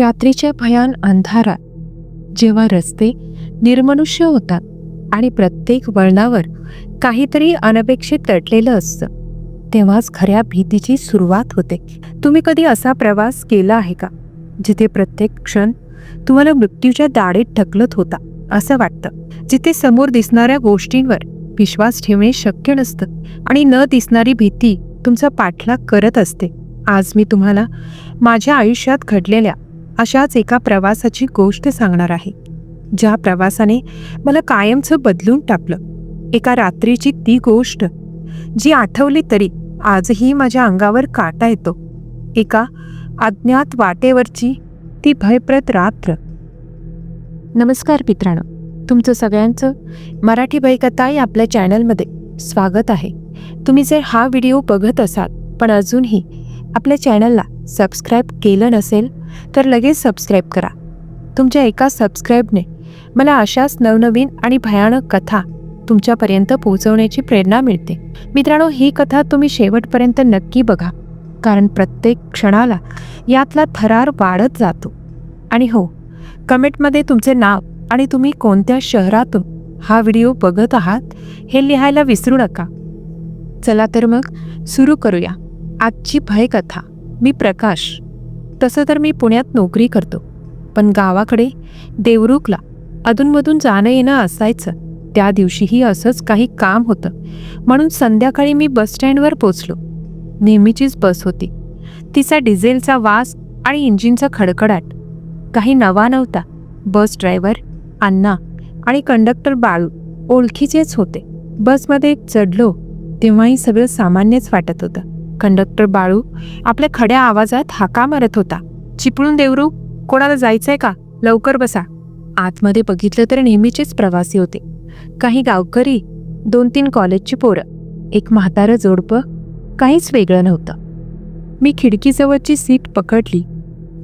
रात्रीच्या भयान अंधारात जेव्हा रस्ते निर्मनुष्य होतात आणि प्रत्येक वळणावर काहीतरी अनपेक्षित तटलेलं असतं तेव्हाच खऱ्या भीतीची सुरुवात होते. तुम्ही कधी असा प्रवास केला आहे का जिथे प्रत्येक क्षण तुम्हाला मृत्यूच्या दाढेत ढकलत होता असं वाटतं? जिथे समोर दिसणाऱ्या गोष्टींवर विश्वास ठेवणे शक्य नसतं आणि न दिसणारी भीती तुमचा पाठलाग करत असते. आज मी तुम्हाला माझ्या आयुष्यात घडलेल्या अशाच एका प्रवासाची गोष्ट सांगणार आहे. ज्या प्रवासाने मला कायमचं बदलून टाकलं. एका रात्रीची ती गोष्ट जी आठवली तरी आजही माझ्या अंगावर काटा येतो. एका अज्ञात वाटेवरची ती भयप्रद रात्र. नमस्कार मित्रांनो तुमचं सगळ्यांचं मराठी भयकथा या आपल्या चॅनलमध्ये स्वागत आहे. तुम्ही जर हा व्हिडिओ बघत असाल पण अजूनही आपल्या चॅनलला सबस्क्राईब केलं नसेल तर लगेच सबस्क्राईब करा. तुमच्या एका सबस्क्राईबने मला अशाच नवनवीन आणि भयानक कथा तुमच्यापर्यंत पोहोचवण्याची प्रेरणा मिळते. मित्रांनो ही कथा तुम्ही शेवटपर्यंत नक्की बघा कारण प्रत्येक क्षणाला यातला थरार वाढत जातो. आणि हो कमेंटमध्ये तुमचे नाव आणि तुम्ही कोणत्या शहरातून हा व्हिडिओ बघत आहात हे लिहायला विसरू नका. चला तर मग सुरू करूया आजची भयकथा. मी प्रकाश. तसं तर मी पुण्यात नोकरी करतो. पण गावाकडे देवरुखला अधूनमधून जाणं येणं असायचं. त्या दिवशीही असंच काही काम होतं. म्हणून संध्याकाळी मी बसस्टँडवर पोचलो. नेहमीचीच बस होती. तिचा डिझेलचा वास आणि इंजिनचा खडखडाट. काही नवा नव्हता. बस ड्रायव्हर अण्णा आणि कंडक्टर बाळू ओळखीचेच होते. बसमध्ये चढलो तेव्हाही सगळं सामान्यच वाटत होतं. कंडक्टर बाळू आपल्या खड्या आवाजात हाका मारत होता. चिपळून देवरू कोणाला जायचंय का? लवकर बसा. आतमध्ये बघितलं तर नेहमीचेच प्रवासी होते. काही गावकरी दोन तीन कॉलेजची पोरं एक म्हातारं जोडपं काहीच वेगळं नव्हतं. मी खिडकीजवळची सीट पकडली.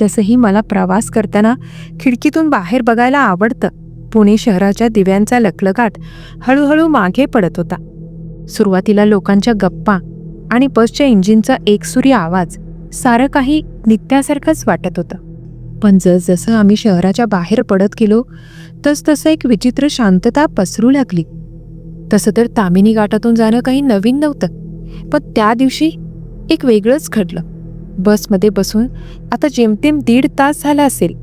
तसंही मला प्रवास करताना खिडकीतून बाहेर बघायला आवडतं. पुणे शहराच्या दिव्यांचा लखलगाट हळूहळू मागे पडत होता. सुरुवातीला लोकांच्या गप्पा आणि बसच्या इंजिनचा एकसुरी आवाज सारं काही नित्यासारखंच वाटत होतं. पण जसजसं आम्ही शहराच्या बाहेर पडत गेलो तसतसं एक विचित्र शांतता पसरू लागली. तसं तर तामिनी घाटातून जाणं काही नवीन नव्हतं पण त्या दिवशी एक वेगळंच घडलं. बसमध्ये बसून आता जेमतेम दीड तास झाला असेल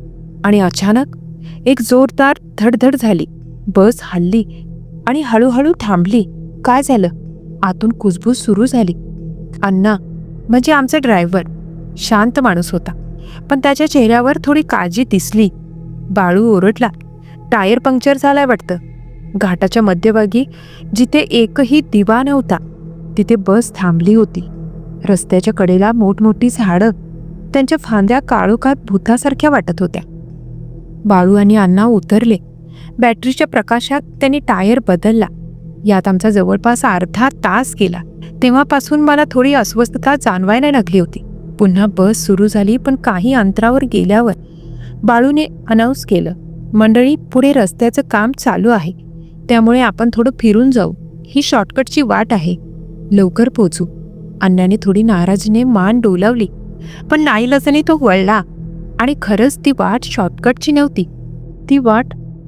आणि अचानक एक जोरदार धडधड झाली. बस हल्ली आणि हळूहळू थांबली. काय झालं? आतून कुजबूज सुरू झाली. अण्णा म्हणजे आमचा ड्रायव्हर शांत माणूस होता. पण त्याच्या चेहऱ्यावर थोडी काळजी दिसली. बाळू ओरडला टायर पंक्चर झालाय वाटतं. घाटाच्या मध्यभागी जिथे एकही दिवा नव्हता तिथे बस थांबली होती. रस्त्याच्या कडेला मोठमोठी झाडं त्यांच्या फांद्या काळोखात भूतासारख्या वाटत होत्या. बाळू आणि अण्णा उतरले. बॅटरीच्या प्रकाशात त्यांनी टायर बदलला. यात आमचा जवळपास अर्धा तास गेला. तेव्हापासून मला थोडी अस्वस्थता जाणवायला लागली होती. पुन्हा बस सुरू झाली पण काही अंतरावर गेल्यावर बाळूने अनाऊन्स केलं मंडळी पुढे रस्त्याचं काम चालू आहे. त्यामुळे आपण थोडं फिरून जाऊ. ही शॉर्टकटची वाट आहे. लवकर पोचू अण्णाने थोडी नाराजीने मान डोलावली पण नाईलाजाने तो वळला आणि खरंच ती वाट शॉर्टकटची नव्हती. ती वाट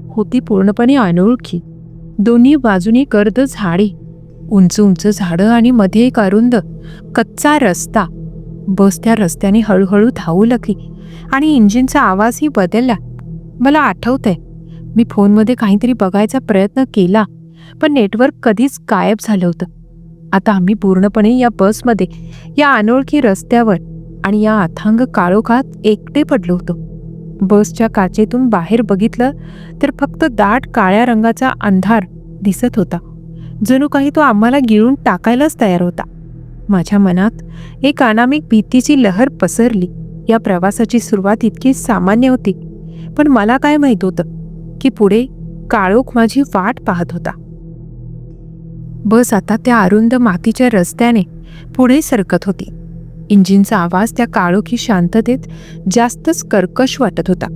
होती पूर्णपणे अनोळखी. दोन्ही बाजूनी गर्द झाडे. उंच उंच झाडं आणि मध्ये एक अरुंद कच्चा रस्ता. बस त्या रस्त्याने हळूहळू धावू लागली आणि इंजिनचा आवाजही बदलला. मला आठवतंय मी फोनमध्ये काहीतरी बघायचा प्रयत्न केला पण नेटवर्क कधीच गायब झालं होतं. आता आम्ही पूर्णपणे या बसमध्ये या अनोळखी रस्त्यावर आणि या अथांग काळोखात एकटे पडलो होतो. बसच्या काचेतून बाहेर बघितलं तर फक्त दाट काळ्या रंगाचा अंधार दिसत होता. जणू काही तो आम्हाला गिळून टाकायलाच तयार होता. माझ्या मनात एक अनामिक भीतीची लहर पसरली. या प्रवासाची सुरुवात इतकी सामान्य होती पण मला काय माहीत होतं की पुढे काळोख माझी वाट पाहत होता. बस आता त्या अरुंद मातीच्या रस्त्याने पुढे सरकत होती. इंजिनचा आवाज त्या काळोखी शांततेत जास्तच कर्कश वाटत होता.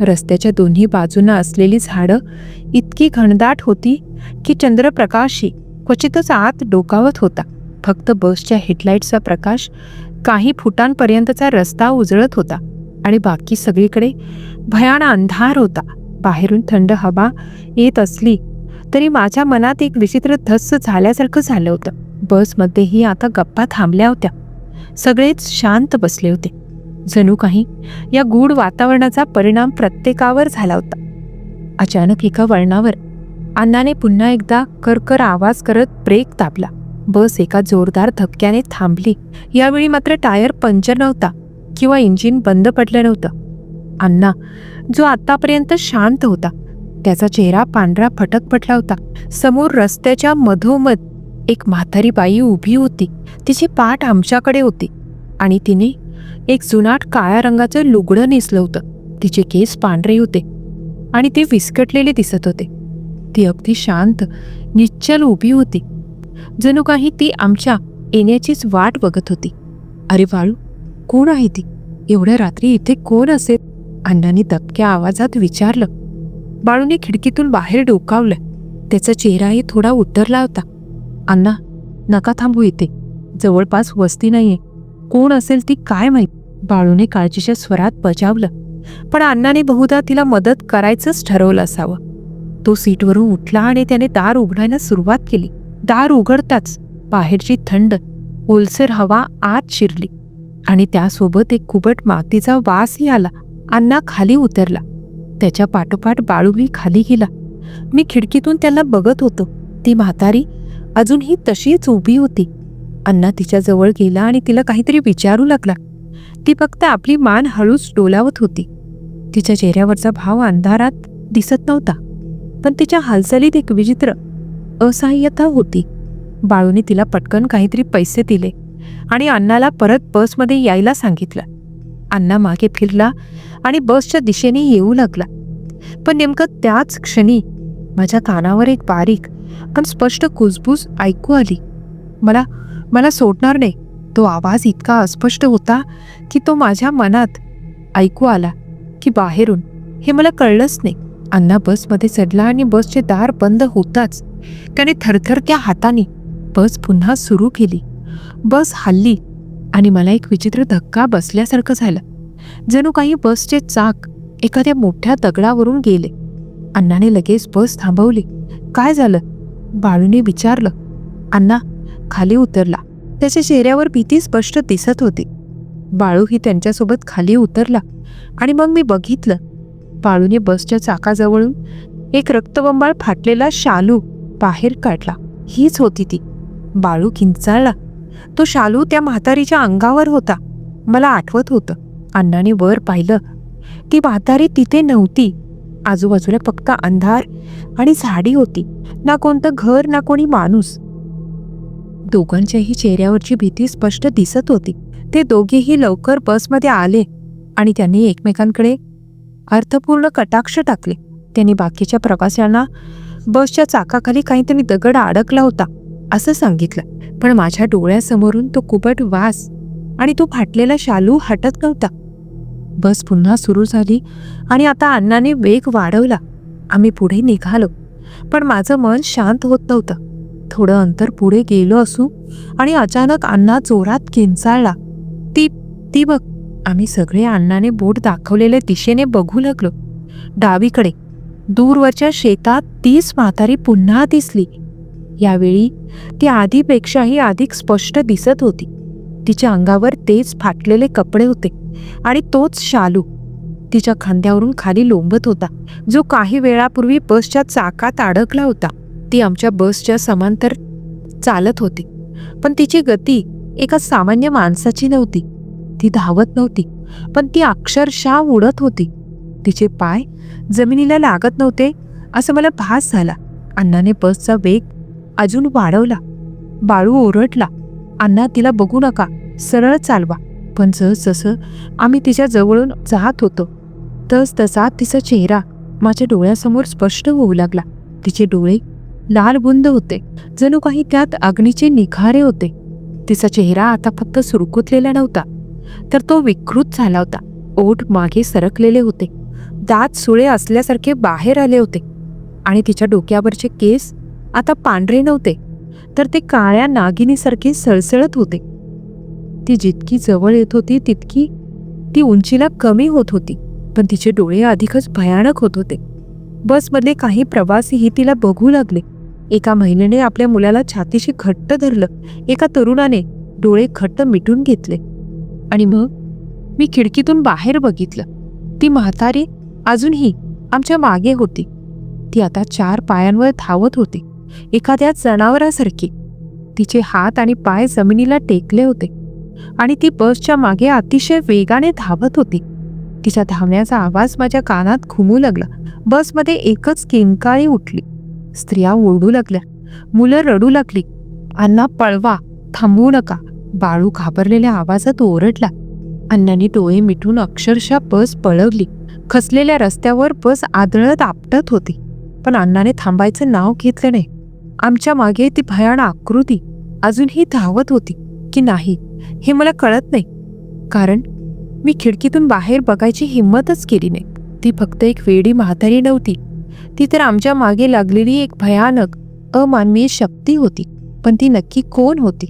रस्त्याच्या दोन्ही बाजूंना असलेली झाडं इतकी घनदाट होती की चंद्रप्रकाशही क्वचितच आत डोकावत होता. फक्त बसच्या हेडलाईटचा प्रकाश काही फुटांपर्यंतचा रस्ता उजळत होता आणि बाकी सगळीकडे भयान अंधार होता. बाहेरून थंड हवा येत असली तरी माझ्या मनात एक विचित्र धस्स झाल्यासारखं झालं होतं. बसमध्येही आता गप्पा थांबल्या होत्या. सगळेच शांत बसले होते. जणू काही या गूढ वातावरणाचा परिणाम प्रत्येकावर झाला होता. अचानक एका वळणावर अण्णाने पुन्हा एकदा करकर आवाज करत ब्रेक दाबला. बस एका जोरदार धक्क्याने थांबली. यावेळी मात्र टायर पंक्चर नव्हता किंवा इंजिन बंद पडलं नव्हतं. अण्णा जो आतापर्यंत शांत होता त्याचा चेहरा पांढरा फटक पटला होता. समोर रस्त्याच्या मधोमध एक म्हातारी बाई उभी होती. तिची पाठ आमच्याकडे होती आणि तिने एक जुनाट काळ्या रंगाचं लुगडं नेसलं होतं. तिचे केस पांढरे होते आणि ते विस्कटलेले दिसत होते. ती अगदी शांत निश्चल उभी होती. जणू काही ती आमच्या येण्याचीच वाट बघत होती. अरे बाळू कोण आहे ती? एवढ्या रात्री इथे कोण असेल? अण्णाने दबक्या आवाजात विचारलं. बाळूने खिडकीतून बाहेर डोकावलं. त्याचा चेहराही थोडा उतरला होता. अण्णा नका थांबू इथे. जवळपास वस्ती नाहीये. कोण असेल ती काय माहीत? बाळूने काळजीच्या स्वरात बजावलं. पण अण्णाने बहुधा तिला मदत करायचंच ठरवलं असावं. तो सीटवरून उठला आणि त्याने दार उघडायला सुरुवात केली. दार उघडताच बाहेरची थंड ओलसर हवा आत शिरली. आणि त्यासोबत एक कुबट मातीचा वासही आला. अण्णा खाली उतरला. त्याच्या पाठोपाठ बाळूही खाली गेला. मी खिडकीतून त्याला बघत होतो. ती म्हातारी अजूनही तशीच उभी होती. अण्णा तिच्याजवळ गेला आणि तिला काहीतरी विचारू लागला. ती फक्त आपली मान हळूच डोलावत होती. तिच्या चेहऱ्यावरचा भाव अंधारात दिसत नव्हता पण तिच्या हालचालीत एक विचित्र असहाय्यता होती. बाळूने तिला पटकन काहीतरी पैसे दिले आणि अण्णाला परत बसमध्ये यायला सांगितलं. अण्णा मागे फिरला आणि बसच्या दिशेने येऊ लागला. पण नेमकं त्याच क्षणी माझ्या कानावर एक बारीक पण स्पष्ट कुजबूज ऐकू आली. मला मला सोडणार नाही. तो आवाज इतका अस्पष्ट होता की तो माझ्या मनात ऐकू आला की बाहेरून हे मला कळलंच नाही. अण्णा बसमध्ये चढला आणि बसचे दार बंद होताच. त्याने थरथरत्या हाताने बस पुन्हा सुरू केली. बस हल्ली आणि मला एक विचित्र धक्का बसल्यासारखं झालं. जणू काही बसचे चाक एखाद्या मोठ्या दगडावरून गेले. अण्णाने लगेच बस थांबवली. काय झालं? बाळूने विचारलं. अण्णा खाली उतरला. त्याच्या चेहऱ्यावर भीती स्पष्ट दिसत होती. बाळूही त्यांच्यासोबत खाली उतरला आणि मग मी बघितलं. बाळूने बसच्या चाकाजवळून एक रक्तबंबाळ फाटलेला शालू बाहेर काढला. हीच होती ती. बाळू किंचाळला. तो शालू त्या म्हातारीच्या अंगावर होता. मला आठवत होतं. अण्णाने वर पाहिलं. ती म्हातारी तिथे नव्हती. आजूबाजूला फक्त अंधार आणि झाडी होती. ना कोणतं घर ना कोणी माणूस. दोघांच्याही चेहऱ्यावरची भीती स्पष्ट दिसत होती. ते दोघेही लवकर बसमध्ये आले आणि त्यांनी एकमेकांकडे अर्थपूर्ण कटाक्ष टाकले. त्यांनी बाकीच्या प्रवाशांना बसच्या चाकाखाली काहीतरी दगड अडकला होता असं सांगितलं. पण माझ्या डोळ्यासमोरून तो कुबट वास आणि तो फाटलेला शालू हटत नव्हता. बस पुन्हा सुरू झाली आणि आता अण्णाने वेग वाढवला. आम्ही पुढे निघालो पण माझं मन शांत होत नव्हतं. थोडं अंतर पुढे गेलो असू आणि अचानक अण्णा जोरात किंचाळला. ती ती बघ आम्ही सगळे अण्णाने बोट दाखवलेल्या दिशेने बघू लागलो. डावीकडे दूरवरच्या शेतात तीच म्हातारी पुन्हा दिसली. यावेळी ती आधीपेक्षाही अधिक स्पष्ट दिसत होती. तिच्या अंगावर तेच फाटलेले कपडे होते आणि तोच शालू. तिच्या खांद्यावरून खाली लोंबत होता. जो काही वेळापूर्वी बसच्या चाकात अडकला होता. ती आमच्या बसच्या समांतर चालत होती. पण तिची गती एका सामान्य माणसाची नव्हती. ती धावत नव्हती पण ती अक्षरशः उडत होती. तिचे पाय जमिनीला लागत नव्हते असं मला भास झाला. अण्णाने बसचा वेग अजून वाढवला. बाळू ओरडला अण्णा तिला बघू नका सरळ चालवा. पण जसजसं आम्ही तिच्या जवळून जात होतो तस तसा तिचा चेहरा माझ्या डोळ्यासमोर स्पष्ट होऊ लागला. तिचे डोळे लाल बुंद होते. जणू काही त्यात अग्नीचे निखारे होते. तिचा चेहरा आता फक्त सुरकुतलेला नव्हता तर तो विकृत झाला होता. ओठ मागे सरकलेले होते. दात सुळे असल्यासारखे बाहेर आले होते. आणि तिच्या डोक्यावरचे केस आता पांढरे नव्हते तर ते काळ्या नागिनीसारखे सळसळत होते. ती जितकी जवळ येत होती तितकी ती उंचीला कमी होत होती. पण तिचे डोळे अधिकच भयानक होत होते. बसमधले काही प्रवासीही तिला बघू लागले. एका महिलेने आपल्या मुलाला छातीशी घट्ट धरलं. एका तरुणाने डोळे घट्ट मिटून घेतले. आणि मग? मी खिडकीतून बाहेर बघितलं. ती म्हातारी अजूनही आमच्या मागे होती. ती आता चार पायांवर धावत होती. एखाद्या जनावरासारखी. तिचे हात आणि पाय जमिनीला टेकले होते. आणि ती बसच्या मागे अतिशय वेगाने धावत होती. तिच्या धावण्याचा आवाज माझ्या कानात घुमू लागला. बसमध्ये एकच किंकाळी उठली. स्त्रिया ओरडू लागल्या. मुलं रडू लागली. अण्णा पळवा. थांबवू नका. बाळू घाबरलेल्या आवाजात ओरडला. अण्णांनी डोळे मिटून अक्षरशः बस पळवली खसलेल्या रस्त्यावर बस आदळत आपटत होती. पण अण्णाने थांबायचं नाव घेतलं नाही. आमच्या मागे ती भयान आकृती. अजूनही धावत होती. की नाही? हे मला कळत नाही. कारण मी खिडकीतून बाहेर बघायची हिंमतच केली नाही. ती फक्त एक वेडी म्हातारी नव्हती. ती तर आमच्या मागे लागलेली एक भयानक अमानवीय शक्ती होती पण ती नक्की कोण होती?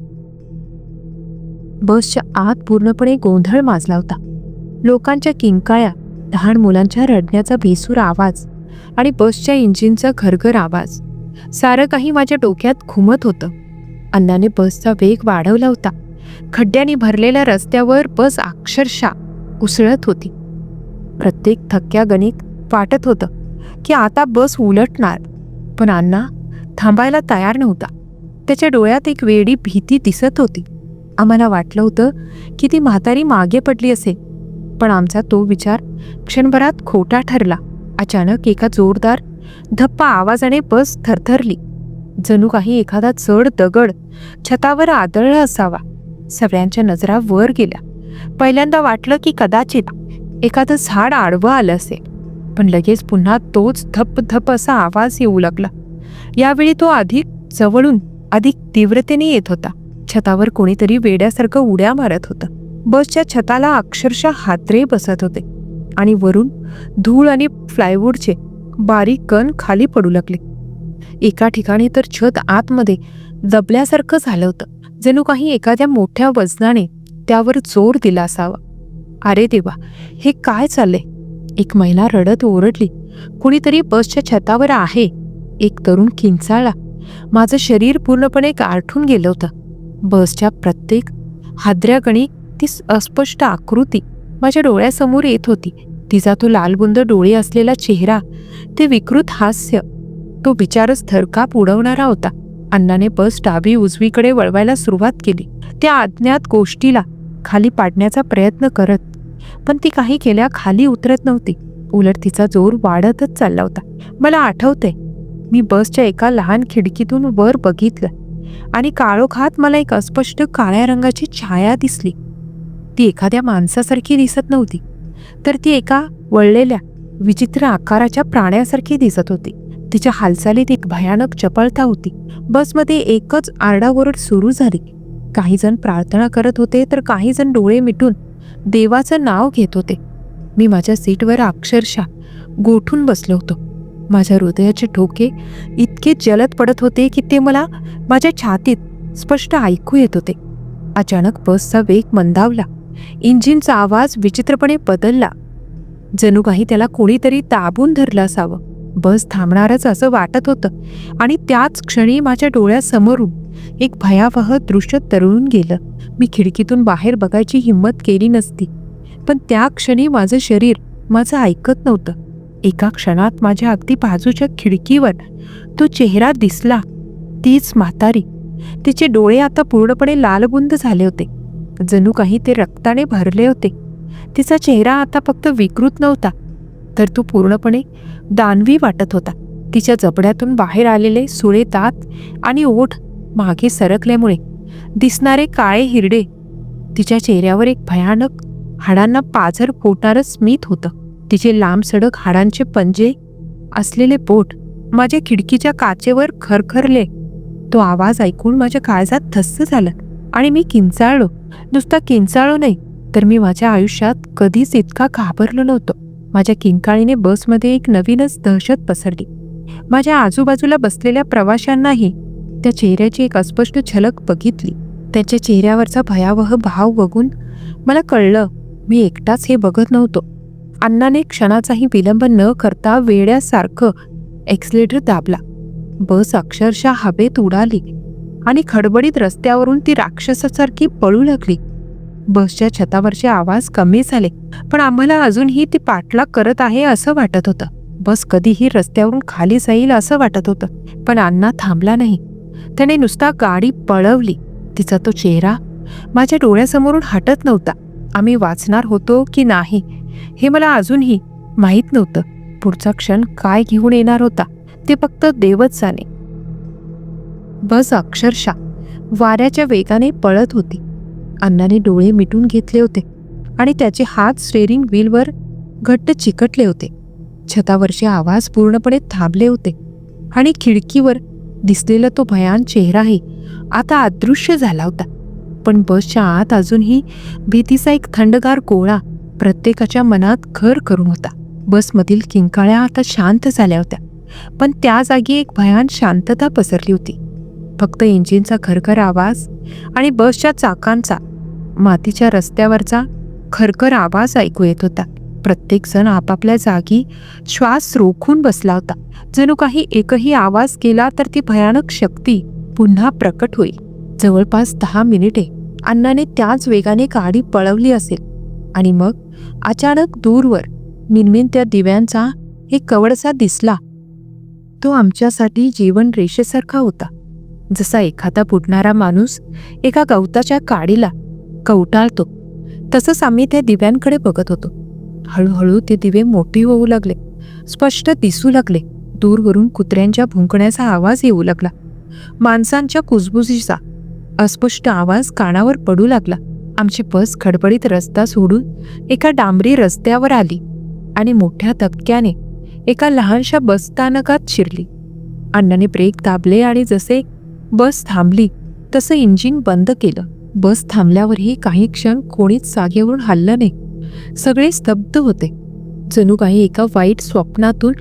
बसच्या आत पूर्णपणे गोंधळ माजला होता. लोकांच्या किंकाळ्या लहान मुलांच्या रडण्याचा भेसूर आवाज आणि बसच्या इंजिनचा घरघर आवाज. सारं काही माझ्या डोक्यात घुमत होतं. अण्णाने बसचा वेग वाढवला होता. खड्ड्याने भरलेल्या रस्त्यावर बस अक्षरशः उसळत होती. प्रत्येक थक्क्या गणित वाटत होतं. की आता बस उलटणार. पण अण्णा थांबायला तयार नव्हता. त्याच्या डोळ्यात एक वेडी भीती दिसत होती. आम्हाला वाटलं होतं की ती म्हातारी मागे पडली असेल पण आमचा तो विचार क्षणभरात खोटा ठरला. अचानक एका जोरदार धप्पा आवाजाने बस थरथरली. जणू काही एखादा चढ दगड छतावर आदळला असावा. सगळ्यांच्या नजरा वर गेल्या. पहिल्यांदा वाटलं की कदाचित एखादं झाड आडवं आलं असेल पण लगेच पुन्हा तोच धप धप असा आवाज येऊ लागला. यावेळी तो अधिक जवळून अधिक तीव्रतेने येत होता. छतावर कोणीतरी वेड्यासारखं उड्या मारत होतं. बसच्या छताला अक्षरशः हात्रे बसत होते आणि वरून धूळ आणि फ्लायवूडचे बारीक कण खाली पडू लागले. एका ठिकाणी तर छत आतमध्ये दबल्यासारखं झालं होतं. जणू काही एखाद्या मोठ्या वजनाने त्यावर जोर दिला असावा. अरे देवा हे काय चाललंय? एक महिला रडत ओरडली. कुणीतरी बसच्या छतावर आहे. एक तरुण किंचाळला. माझं शरीर पूर्णपणे गारठून गेलं होतं. बसच्या प्रत्येक हादऱ्यागणी ती अस्पष्ट आकृती माझ्या डोळ्यासमोर येत होती. तिचा तो लालबुंद डोळे असलेला चेहरा ते विकृत हास्य तो विचारच थरकाप उडवणारा होता. अण्णाने बस डावी उजवीकडे वळवायला सुरुवात केली. त्या अज्ञात गोष्टीला खाली पाडण्याचा प्रयत्न करत पण ती काही केल्या खाली उतरत नव्हती. उलट तिचा जोर वाढतच चालला होता. मला आठवतंय मी बसच्या एका लहान खिडकीतून वर बघितलं आणि काळोखात मला एक अस्पष्ट काळ्या रंगाची छाया दिसली. ती एखाद्या माणसासारखी दिसत नव्हती तर ती एका वळलेल्या विचित्र आकाराच्या प्राण्यासारखी दिसत होती. तिच्या हालचालीत एक भयानक चपळता होती. बसमध्ये एकच आरडाओरड सुरू झाली. काही जण प्रार्थना करत होते तर काही जण डोळे मिटून देवाचं नाव घेत होते. मी माझ्या सीटवर अक्षरशः गोठून बसलो होतो. माझ्या हृदयाचे ठोके इतके जलद पडत होते की ते मला माझ्या छातीत स्पष्ट ऐकू येत होते. अचानक बसचा वेग मंदावला. इंजिनचा आवाज विचित्रपणे बदलला. जणू काही त्याला कोणीतरी दाबून धरलं असावं. बस थांबणारच असं वाटत होतं आणि त्याच क्षणी माझ्या डोळ्यासमोरून एक भयावह दृश्य तरुण गेलं. मी खिडकीतून बाहेर बघायची हिंमत केली नसती. पण त्या क्षणी माझं शरीर माझं ऐकत नव्हतं. एका क्षणात माझ्या अगदी बाजूच्या खिडकीवर तो चेहरा दिसला. तीच म्हातारी. तिचे डोळे आता पूर्णपणे लालबुंद झाले होते. जणू काही ते रक्ताने भरले होते. तिचा चेहरा आता फक्त विकृत नव्हता. तर तो पूर्णपणे दानवी वाटत होता. तिच्या जबड्यातून बाहेर आलेले सुळे दात आणि ओठ मागे सरकल्यामुळे दिसणारे काळे हिरडे तिच्या चेहऱ्यावर एक भयानक हाडांना पाझर फोडणारं स्मित होतं. तिचे लांब सडक हाडांचे पंजे असलेले बोट माझ्या खिडकीच्या काचेवर खरखरले. तो आवाज ऐकून माझ्या काळजात धस्स झालं आणि मी किंचाळलो. नुसता किंचाळलो नाही तर मी माझ्या आयुष्यात कधीच इतका घाबरलो नव्हतो. माझ्या किंकाळीने बसमध्ये एक नवीनच दहशत पसरली. माझ्या आजूबाजूला बसलेल्या प्रवाशांनाही त्या चेहऱ्याची एक अस्पष्ट झलक बघितली. त्याच्या चेहऱ्यावरचा भयावह भाव बघून मला कळलं मी एकटाच हे बघत नव्हतो. अण्णाने क्षणाचाही विलंब न करता वेड्यासारखं एक्सलेटर दाबला. बस अक्षरशः हवेत उडाली आणि खडबडीत रस्त्यावरून ती राक्षसासारखी पळू लागली. बसच्या छतावरचे आवाज कमी झाले पण आम्हाला अजूनही ती पाठलाग करत आहे असं वाटत होतं. बस कधीही रस्त्यावरून खाली जाईल असं वाटत होतं पण अण्णा थांबला नाही. त्याने नुसता गाडी पळवली. तिचा तो चेहरा माझ्या डोळ्यासमोरून हटत नव्हता. आम्ही वाचणार होतो की नाही हे मला अजूनही माहीत नव्हतं. पुढचा क्षण काय घेऊन येणार होता ते फक्त देवच जाणे बस अक्षरशः वाऱ्याच्या वेगाने पळत होती. अण्णाने डोळे मिटून घेतले होते आणि त्याचे हात स्टेरिंग व्हीलवर घट्ट चिकटले होते. छतावरचे आवाज पूर्णपणे थांबले होते आणि खिडकीवर दिसलेला तो भयान चेहराही आता अदृश्य झाला होता. पण बसच्या आत अजूनही भीतीचा एक थंडगार गोळा प्रत्येकाच्या मनात घर करून होता. बसमधील किंकाळ्या आता शांत झाल्या होत्या. पण त्या जागी एक भयान शांतता पसरली होती. फक्त इंजिनचा खरखर आवाज आणि बसच्या चाकांचा मातीच्या रस्त्यावरचा खरखर आवाज ऐकू येत होता. प्रत्येकजण आपापल्या जागी श्वास रोखून बसला होता. जणू काही एकही आवाज केला तर ती भयानक शक्ती पुन्हा प्रकट होईल. जवळपास दहा मिनिटे. अण्णाने त्याच वेगाने गाडी पळवली असेल. आणि मग अचानक दूरवर मिनमिन त्या दिव्यांचा एक कवडसा दिसला. तो आमच्यासाठी जीवन रेषेसारखा होता. जसा एखादा बुडणारा माणूस एका गवताच्या काडीला कवटाळतो. तसंच आम्ही त्या दिव्यांकडे बघत होतो. हळूहळू ते दिवे मोठी होऊ लागले. स्पष्ट दिसू लागले. दूरवरून कुत्र्यांच्या भुंकण्याचा आवाज येऊ लागला. माणसांच्या कुजबुजीचा अस्पष्ट आवाज कानावर पडू लागला. आमची बस खडबडीत रस्ता सोडून एका डांबरी रस्त्यावर आली आणि मोठ्या धक्क्याने एका लहानशा बसस्थानकात शिरली. अण्णाने ब्रेक दाबले आणि जसे बस थांबली तसं इंजिन बंद केलं. बस थांबल्यावरही काही क्षण कोणीच जागेवरून हल्लं नाही. सगळे स्तब्ध होते. जणू काही एका वाईट स्वप्नातून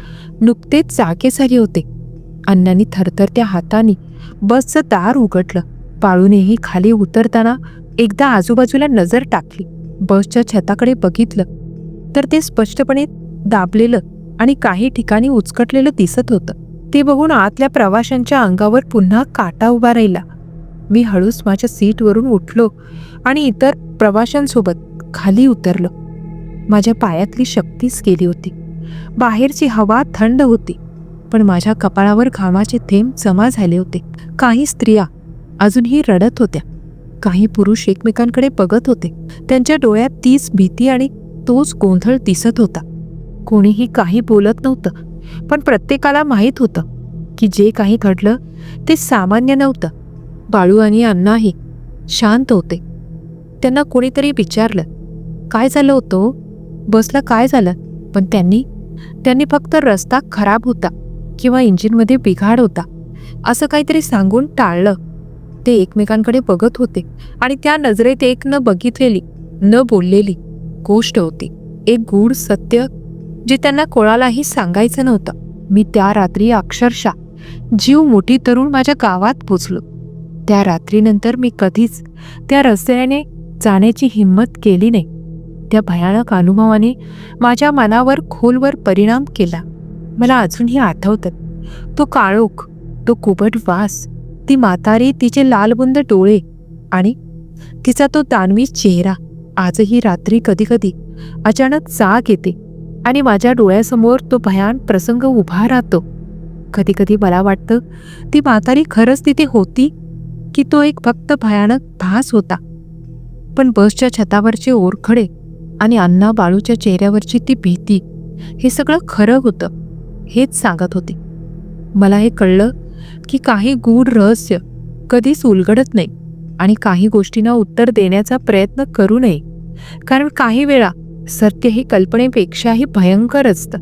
नुकतेच जागे झाले होते. अण्णांनी थरथरत्या हाताने बसचं दार उघडलं. पाळूनेही खाली उतरताना एकदा आजूबाजूला नजर टाकली. बसच्या छताकडे बघितलं तर ते स्पष्टपणे दाबलेलं आणि काही ठिकाणी उचकटलेलं दिसत होतं. ते बघून आतल्या प्रवाशांच्या अंगावर पुन्हा काटा उभा राहिला. मी हळूच माझ्या सीटवरून उठलो आणि इतर प्रवाशांसोबत खाली उतरलो. माझ्या पायातली शक्तीच गेली होती. बाहेरची हवा थंड होती पण माझ्या कपाळावर घामाचे थेंब जमा झाले होते. काही स्त्रिया अजूनही रडत होत्या. काही पुरुष एकमेकांकडे बघत होते. त्यांच्या डोळ्यात तीच भीती आणि तोच गोंधळ दिसत होता. कोणीही काही बोलत नव्हतं पण प्रत्येकाला माहीत होतं की जे काही घडलं ते सामान्य नव्हतं. बाळू आणि अण्णाही शांत होते. त्यांना कोणीतरी विचारलं काय झालं होतं? बसला काय झालं? पण त्यांनी त्यांनी फक्त रस्ता खराब होता किंवा इंजिनमध्ये बिघाड होता असं काहीतरी सांगून टाळलं. ते एकमेकांकडे बघत होते आणि त्या नजरेत एक न बघितलेली न बोललेली गोष्ट होती. एक गूढ सत्य जे त्यांना कोणालाही सांगायचं नव्हतं. मी त्या रात्री अक्षरशः जीव मोठी तरुण माझ्या गावात पोचलो. त्या रात्रीनंतर मी कधीच त्या रस्त्याने जाण्याची हिंमत केली नाही. त्या भयानक अनुभवाने माझ्या मनावर खोलवर परिणाम केला. मला अजूनही आठवतात तो काळोख तो कुबट वास ती म्हातारी तिचे लालबुंद डोळे आणि तिचा तो दानवी चेहरा. आजही रात्री कधीकधी अचानक जाग येते आणि माझ्या डोळ्यासमोर तो भयान प्रसंग उभा राहतो. कधीकधी मला वाटतं ती म्हातारी खरंच तिथे होती की तो एक फक्त भयानक भास होता. पण बसच्या छतावरचे ओरखडे आणि अण्णा बाळूच्या चेहऱ्यावरची ती भीती हे सगळं खरं होतं हेच सांगत होते. मला हे कळलं की काही गूढ रहस्य कधीच उलगडत नाही आणि काही गोष्टींना उत्तर देण्याचा प्रयत्न करू नये कारण काही वेळा सत्य हे कल्पनेपेक्षाही भयंकर असतं.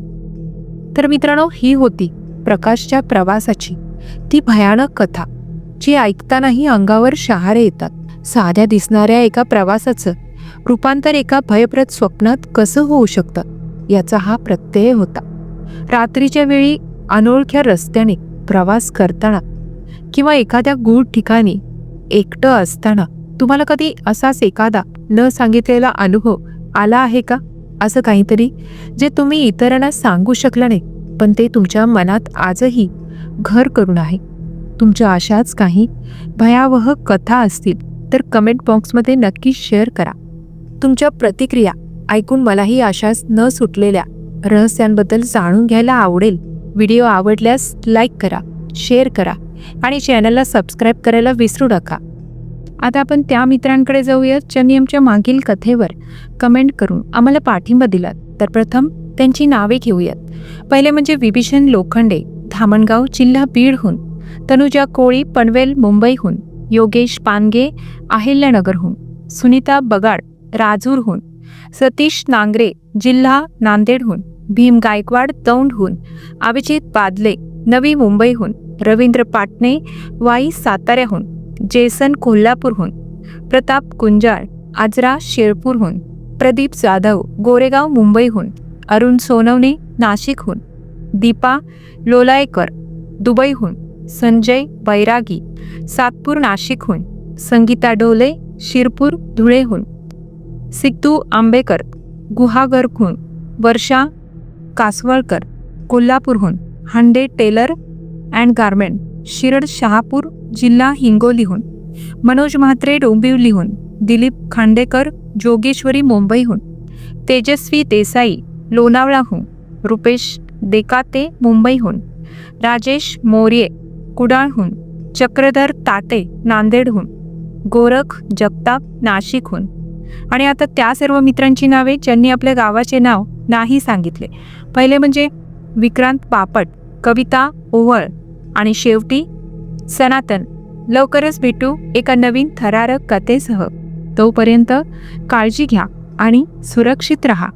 तर मित्रांनो ही होती प्रकाशच्या प्रवासाची ती भयानक कथा जी ऐकतानाही अंगावर शहारे येतात. साध्या दिसणाऱ्या एका प्रवासाचं रूपांतर एका भयप्रद स्वप्नात कसं होऊ शकतं याचा हा प्रत्यय होता. रात्रीच्या वेळी अनोळख्या रस्त्याने प्रवास करताना किंवा एखाद्या गूढ ठिकाणी एकटं असताना तुम्हाला कधी असाच एखादा न सांगितलेला अनुभव आला आहे का? असं काहीतरी जे तुम्ही इतरांना सांगू शकला नाही पण ते तुमच्या मनात आजही घर करून आहे. तुमच्या अशाच काही भयावह कथा असतील तर कमेंट बॉक्समध्ये नक्की शेअर करा. तुमच्या प्रतिक्रिया ऐकून मलाही अशाच न सुटलेल्या रहस्यांबद्दल जाणून घ्यायला आवडेल. व्हिडिओ आवडल्यास लाईक करा शेअर करा आणि चॅनलला सबस्क्राईब करायला विसरू नका. आता आपण त्या मित्रांकडे जाऊयात ज्यांनी आमच्या मागील कथेवर कमेंट करून आम्हाला पाठिंबा दिलात. तर प्रथम त्यांची नावे घेऊयात. पहिले म्हणजे विभीषण लोखंडे धामणगाव जिल्हा बीडहून तनुजा कोळी पनवेल मुंबईहून योगेश पानगे अहिल्यानगरहून सुनीता बगाड राजूरहून सतीश नांगरे जिल्हा नांदेडहून भीम गायकवाड दौंडहून अभिजित बादले नवी मुंबईहून रवींद्र पाटणे वाई साताऱ्याहून जेसन कोल्हापूरहून प्रताप कुंजाळ आजरा शेरपूरहून प्रदीप जाधव गोरेगाव मुंबईहून अरुण सोनवणे नाशिकहून दीपा लोलायकर दुबईहून संजय बैरागी सातपूर नाशिकहून संगीता डोले शिरपूर धुळेहून सिद्धू आंबेकर गुहागरहून वर्षा कासवळकर कोल्हापूरहून Hande tailor and garment Shirad Shahapur जिल्हा हिंगोलीहून मनोज म्हात्रे डोंबिवलीहून दिलीप खांडेकर जोगेश्वरी मुंबईहून तेजस्वी देसाई लोणावळाहून रुपेश देकाते मुंबईहून राजेश मोर्ये कुडाळहून चक्रधर ताटे नांदेडहून गोरख जगताप नाशिकहून आणि आता त्या सर्व मित्रांची नावे ज्यांनी आपल्या गावाचे नाव नाही सांगितले. पहिले म्हणजे विक्रांत पापट कविता ओव्हळ आणि शेवटी सनातन. लवकरच भेटू एका नवीन थरारक कथेसह. तोपर्यंत काळजी घ्या आणि सुरक्षित रहा.